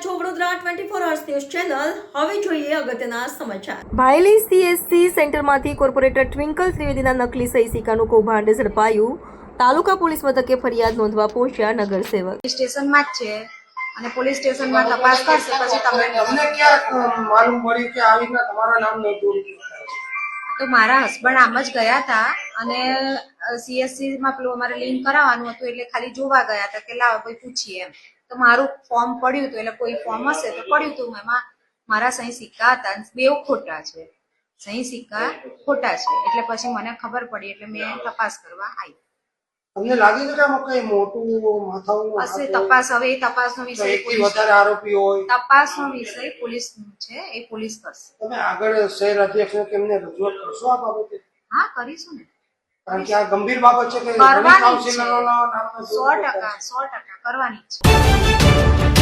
રહ્યા છો Vadodara twenty four hours news channel હવે જોઈએ અગત્યના સમાચાર. ભાયલી સીએસસી સેન્ટરમાંથી કોર્પોરેટર ટ્વિંકલ ત્રિવેદીના નકલી સહી સિક્કાનું કૌભાંડ ઝડપાયું. તાલુકા પોલીસ મથકે ફરિયાદ નોંધવા પહોંચ્યા નગરસેવક. સ્ટેશનમાં જ છે અને પોલીસ સ્ટેશનમાં તપાસ કરશે પછી તમને તમને ક્યાં માલુમ પડી કે આવી રીતના તમારું નામ નહોતું તો મારા હસબન્ડ આમ જ ગયા હતા અને સીએસસી માં પેલું અમારે લિંક કરાવવાનું હતું એટલે ખાલી જોવા ગયા હતા કે લાવો કોઈ પૂછીએ એમ. તો મારું ફોર્મ પડ્યું હતું એટલે કોઈ ફોર્મ હશે તો પડ્યું હતું. એમાં મારા સહી સિક્કા હતા બે ખોટા છે. સહી સિક્કા ખોટા છે. એટલે પછી મને ખબર પડી એટલે મેં તપાસ કરવા આવી. તમને લાગી કે આમાં કઈ મોટું માથાનું હશે તપાસ હવે એ તપાસનો વિષય વધારે આરોપી હોય. તપાસનો વિષય પોલીસ છે એ પોલીસ કરશે. તમે આગળ શહેર અધ્યક્ષને કેમને રજૂઆત કરશો આ બાબતે? હા કરીશું ને. કારણ કે આ ગંભીર બાબત છે કે. કાઉન્સિલરોના નામના સો ટકા સો ટકા કરવાની છે